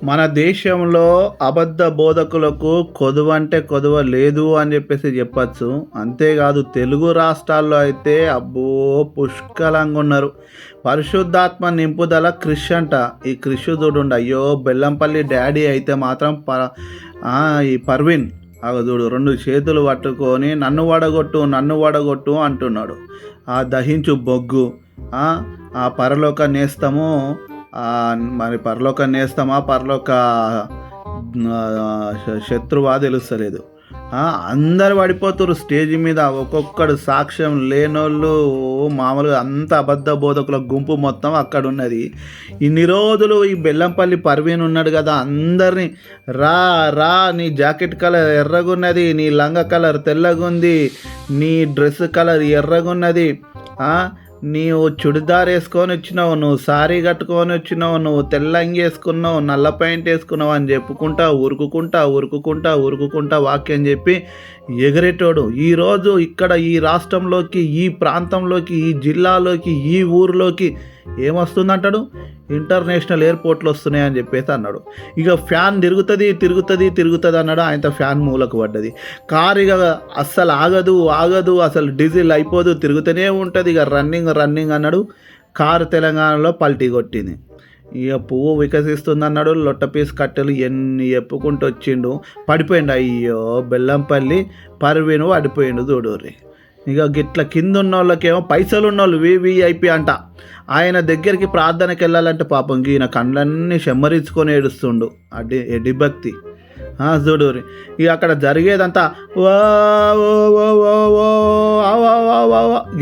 మన దేశంలో అబద్ధ బోధకులకు కొదువ అంటే కొదువ లేదు అని చెప్పేసి చెప్పచ్చు. అంతేకాదు తెలుగు రాష్ట్రాల్లో అయితే అబ్బో పుష్కలంగా ఉన్నారు. పరిశుద్ధాత్మ నింపుదల క్రిష్ అంట. ఈ క్రిష్ చూడండి అయ్యో బెల్లంపల్లి డాడీ అయితే మాత్రం ప ఈ పర్వీన్ అగ చూడు రెండు చేతులు పట్టుకొని నన్ను వడగొట్టు నన్ను వడగొట్టు అంటున్నాడు. ఆ దహించు బొగ్గు ఆ, పరలోక నేస్తము మరి పరలోక నేస్తమా? పరలోక శత్రువా తెలుస్తలేదు. అందరు పడిపోతారు స్టేజ్ మీద. ఒక్కొక్కడు సాక్ష్యం లేనోళ్ళు మామూలుగా అంత అబద్ధ బోధకుల గుంపు మొత్తం అక్కడ ఉన్నది ఇన్ని రోజులు ఈ బెల్లంపల్లి పర్వీన్ ఉన్నాడు కదా అందరినీ రా రా నీ జాకెట్ కలర్ ఎర్రగున్నది నీ లంగ కలర్ తెల్లగుంది నీ డ్రెస్ కలర్ ఎర్రగున్నది నీవు చుడిదార్ వేసుకొని వచ్చినావు నువ్వు సారీ కట్టుకొని వచ్చినావు నువ్వు తెల్లంగి వేసుకున్నావు నల్ల ప్యాంట్ వేసుకున్నావు అని చెప్పుకుంటా ఉరుకుకుంటా ఉరుకుకుంటా ఉరుకుకుంటా వాక్యం చెప్పి ఎగరేటోడు. ఈరోజు ఇక్కడ ఈ రాష్ట్రంలోకి ఈ ప్రాంతంలోకి ఈ జిల్లాలోకి ఈ ఊరిలోకి ఏమొస్తుందంటాడు? ఇంటర్నేషనల్ ఎయిర్పోర్ట్లు వస్తున్నాయని చెప్పేసి అన్నాడు. ఇక ఫ్యాన్ తిరుగుతుంది తిరుగుతుంది తిరుగుతుంది అన్నాడు. ఆయన ఫ్యాన్ మూలకు పడ్డది. కార్ ఇక అస్సలు ఆగదు ఆగదు అసలు డీజిల్ అయిపోదు తిరుగుతూనే ఉంటుంది. ఇక రన్నింగ్ రన్నింగ్ అన్నాడు. కారు తెలంగాణలో పల్టీ కొట్టింది. ఇక పువ్వు వికసిస్తుంది అన్నాడు లొట్ట పీస్ కట్టెలు ఎన్ని ఎప్పుకుంటూ వచ్చిండు. పడిపోయిండు అయ్యో బెల్లంపల్లి పర్వీను పడిపోయిండు చూడుర్రి ఇక గిట్ల కింద ఉన్న వాళ్ళకేమో పైసలు ఉన్న వాళ్ళు వివిఐపి అంట. ఆయన దగ్గరికి ప్రార్థనకి వెళ్ళాలంటే పాపం ఈయన కండ్లన్నీ చెమ్మరించుకొని ఏడుస్తుండు. అడి ఎడిభక్తి భక్తి. చూడు ఇక అక్కడ జరిగేదంతా వా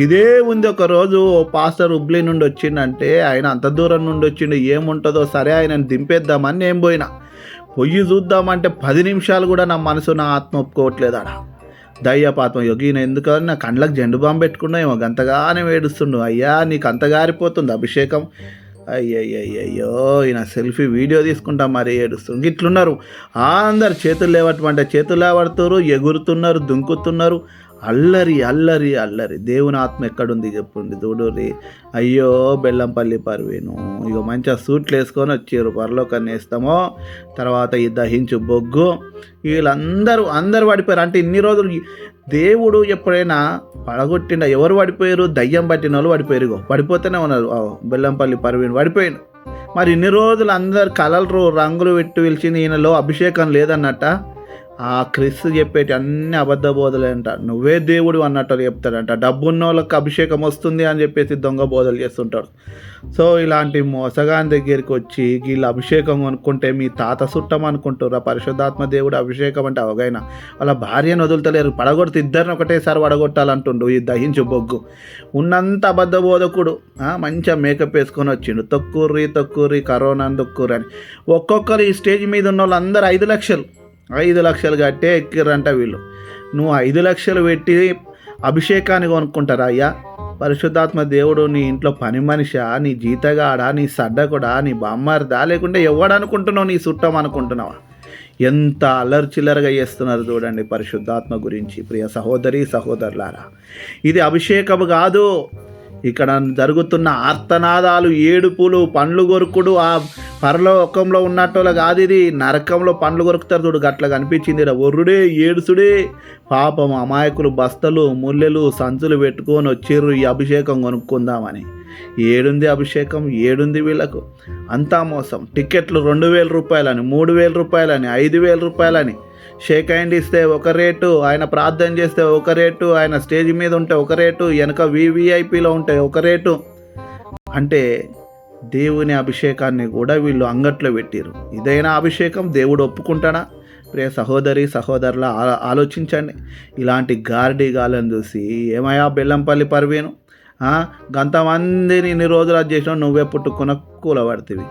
ఇదే ఉంది ఒక రోజు ఓ పాస్టర్ ఉబ్లీ నుండి వచ్చిండంటే ఆయన అంత దూరం నుండి వచ్చిండు. ఏముంటుందో సరే ఆయనను దింపేద్దామని నేను పోయినా. పొయ్యి చూద్దామంటే పది నిమిషాలు కూడా నా మనసు నా ఆత్మ ఒప్పుకోవట్లేదు అడా దయ్యపాత్మ యోగిన ఎందుకని నా కండ్లకు జెండు బాంబు పెట్టుకున్నా ఏమో గంతగానే వేడుస్తుండు అయ్యా నీకు అంతగారిపోతుంది అభిషేకం. అయ్యయ్యయ్యో ఈయన సెల్ఫీ వీడియో తీసుకుంటా మరి ఏడుస్తుంది. ఇట్లున్నారు. అందరు చేతులు లేవటమంటే చేతులు లేవడుతున్నారు ఎగురుతున్నారు దుంకుతున్నారు. అల్లరి అల్లరి అల్లరి. దేవుని ఆత్మ ఎక్కడుంది చెప్పండి చూడురి అయ్యో బెల్లంపల్లి పర్వీను. ఇక మంచిగా సూట్లు వేసుకొని వచ్చారు పరలోకాన్ని వేస్తామో తర్వాత ఈ దహించు బొగ్గు. వీళ్ళందరూ అందరూ పడిపోయారు. అంటే ఇన్ని రోజులు దేవుడు ఎప్పుడైనా పడగొట్టిన ఎవరు పడిపోయారు? దయ్యం పట్టిన వాళ్ళు పడిపోయారు. పడిపోతూనే ఉన్నారు. బెల్లంపల్లి పర్వీన్ పడిపోయిన మరి ఇన్ని రోజులు అందరు కలర్లు రంగులు పెట్టి పిలిచింది ఈయనలో అభిషేకం లేదన్నట్ట? ఆ క్రిస్ చెప్పేటి అన్ని అబద్ధ బోధలే అంట నువ్వే దేవుడు అన్నట్టు చెప్తాడంట. డబ్బున్న వాళ్ళకి అభిషేకం వస్తుంది అని చెప్పేసి దొంగ బోధలు చేస్తుంటాడు సో ఇలాంటి మోసగాని దగ్గరికి వచ్చి వీళ్ళు అభిషేకం అనుకుంటే మీ తాత సుట్టం అనుకుంటారా పరిశుద్ధాత్మ దేవుడు అభిషేకం అంటే అవగైనా వాళ్ళ భార్యను వదులుతలేరు. పడగొడితే ఇద్దరిని ఒకటేసారి పడగొట్టాలంటుండు ఈ దహించు బొగ్గు. ఉన్నంత అబద్ధ బోధకుడు మంచిగా మేకప్ వేసుకొని వచ్చిండు. తొక్కుర్రి తొక్కుర్రి కరోనా తొక్కుర్రి అని. ఒక్కొక్కరు ఈ స్టేజ్ మీద ఉన్న వాళ్ళందరూ ఐదు లక్షలు. ఐదు లక్షలు కట్టే ఎక్కిర్రంట వీళ్ళు. నువ్వు ఐదు లక్షలు పెట్టి అభిషేకాన్ని కొనుక్కుంటారా అయ్యా? పరిశుద్ధాత్మ దేవుడు నీ ఇంట్లో పని మనిషా నీ జీతగాడా నీ సడ్డకుడా నీ బామ్మారిదా? లేకుంటే ఎవడనుకుంటున్నావు నీ చుట్టం అనుకుంటున్నావా? ఎంత అల్లరిచిల్లరగా చేస్తున్నారు చూడండి పరిశుద్ధాత్మ గురించి. ప్రియ సహోదరి సహోదరులారా ఇది అభిషేకము కాదు. ఇక్కడ జరుగుతున్న ఆర్తనాదాలు ఏడుపులు పండ్లు కొరుకుడు ఆ పరలోకంలో ఉన్నట్టులో కాదు ఇది. నరకంలో పండ్లు కొరుకుతారు చూడు గట్ల కనిపించింది ఈడ. ఒర్రుడే ఏడుసుడే. పాపం అమాయకులు బస్తలు ముల్లెలు సంచులు పెట్టుకొని వచ్చిర్రు ఈ అభిషేకం కొనుక్కుందామని. ఏడుంది అభిషేకం ఏడుంది వీళ్ళకు. అంతా మోసం. టికెట్లు రెండు వేల రూపాయలని మూడు వేల రూపాయలని ఐదు వేల రూపాయలని. షేక్ హ్యాండ్ ఇస్తే ఒక రేటు ఆయన ప్రార్థన చేస్తే ఒక రేటు ఆయన స్టేజ్ మీద ఉంటే ఒక రేటు వెనక వివిఐపిలో ఉంటే ఒక రేటు. అంటే దేవుని అభిషేకాన్ని కూడా వీళ్ళు అంగట్లో పెట్టారు. ఇదైనా అభిషేకం? దేవుడు ఒప్పుకుంటాడా? ప్రియ సహోదరి సహోదరుల ఆ- ఆలోచించండి. ఇలాంటి గార్డీ గాలను చూసి ఏమయ్యా బెల్లంపల్లి పర్వీను? ఆ, గంతమందిని ఇన్ని రోజులు అది చేసినావు నువ్వే పుట్టుకున్న కూలబడుతుంది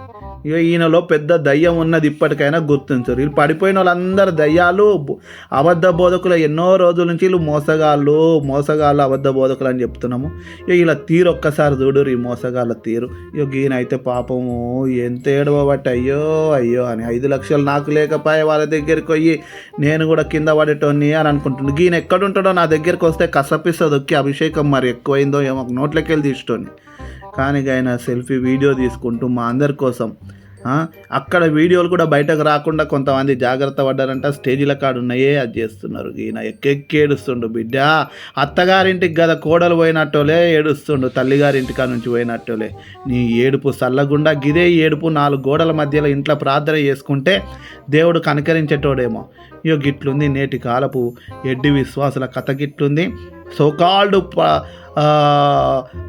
ఇక ఈయనలో పెద్ద దయ్యం ఉన్నది ఇప్పటికైనా గుర్తించరు. వీళ్ళు పడిపోయిన వాళ్ళందరూ దయ్యాలు అబద్ధ బోధకులు ఎన్నో రోజుల నుంచి వీళ్ళు మోసగాళ్ళు మోసగాళ్ళు అబద్ధ బోధకులు అని చెప్తున్నాము. ఇక ఇలా తీరు ఒక్కసారి చూడరు ఈ మోసగాళ్ళ తీరు. ఇక ఈయన అయితే పాపము ఎంత ఏడవబట్టి అయ్యో అయ్యో అని ఐదు లక్షలు నాకు లేకపోయే వాళ్ళ దగ్గరికి పోయి నేను కూడా కింద పడేటోని అని అనుకుంటున్నాను ఈయన ఎక్కడుంటాడో నా దగ్గరికి వస్తే కసపిస్తుంది దొక్కి అభిషేకం మరి ఎక్కువైందో ఏమో నోట్లోకి వెళ్ళి తీసుకోండి. కానీ ఆయన సెల్ఫీ వీడియో తీసుకుంటూ మా అందరి కోసం అక్కడ వీడియోలు కూడా బయటకు రాకుండా కొంతమంది జాగ్రత్త పడ్డారంట స్టేజీల కాడ ఉన్నాయే అది చేస్తున్నారు. ఈయన ఎక్కెక్కి ఏడుస్తుండు బిడ్డ! అత్తగారింటికి గద కోడలు పోయినట్టోలే ఏడుస్తుండు. తల్లిగారింటి కాడ నుంచి పోయినట్టోలే. నీ ఏడుపు చల్లగుండా గిదే ఏడుపు నాలుగు గోడల మధ్యలో ఇంట్లో ప్రార్థన చేసుకుంటే దేవుడు కనికరించేటోడేమో. ఇయో గిట్లుంది నేటి కాలపు ఎడ్డి విశ్వాసుల కథ గిట్లుంది. సోకాల్డ్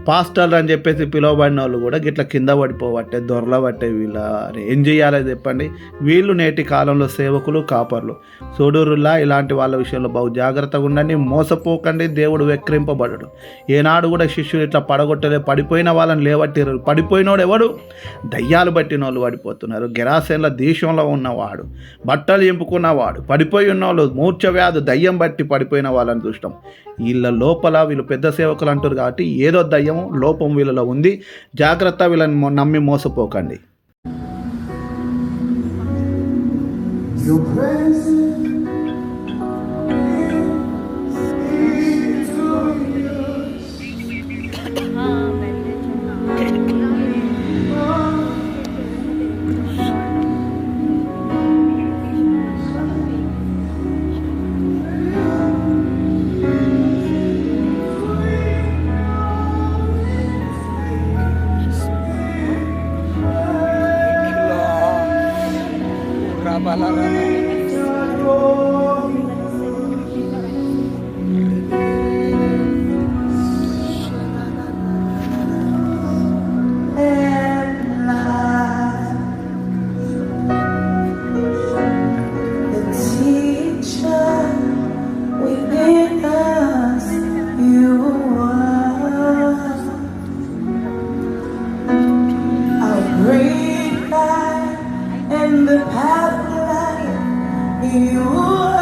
పాస్టర్లు అని చెప్పేసి పిలువబడిన వాళ్ళు కూడా గిట్ల కింద పడిపోవట్టే దొరల పట్టే వీళ్ళ అని ఏం చేయాలో చెప్పండి. వీళ్ళు నేటి కాలంలో సేవకులు కాపర్లు. సోడూరులా ఇలాంటి వాళ్ళ విషయంలో బహు జాగ్రత్తగా ఉండండి మోసపోకండి దేవుడు వెక్రింపబడడు ఏనాడు కూడా శిష్యులు ఇట్లా పడగొట్టలే పడిపోయిన వాళ్ళని లేవట్టిరు పడిపోయినోడు ఎవడు? దయ్యాలు పట్టిన వాళ్ళు పడిపోతున్నారు. గెరాసేన్ల దేశంలో ఉన్నవాడు బట్టలు ఎంపుకున్నవాడు పడిపోయి ఉన్నవాళ్ళు మూర్ఛ వ్యాధి దయ్యం బట్టి పడిపోయిన వాళ్ళని చూస్తాం వీళ్ళ లోపల వీళ్ళు పెద్ద సేవకులు అంటారు కాబట్టి ఏదో దయ్యం లోపం వీళ్ళలో ఉంది. జాగ్రత్త వీళ్ళని నమ్మి మోసపోకండి. palabra. The path of life, you.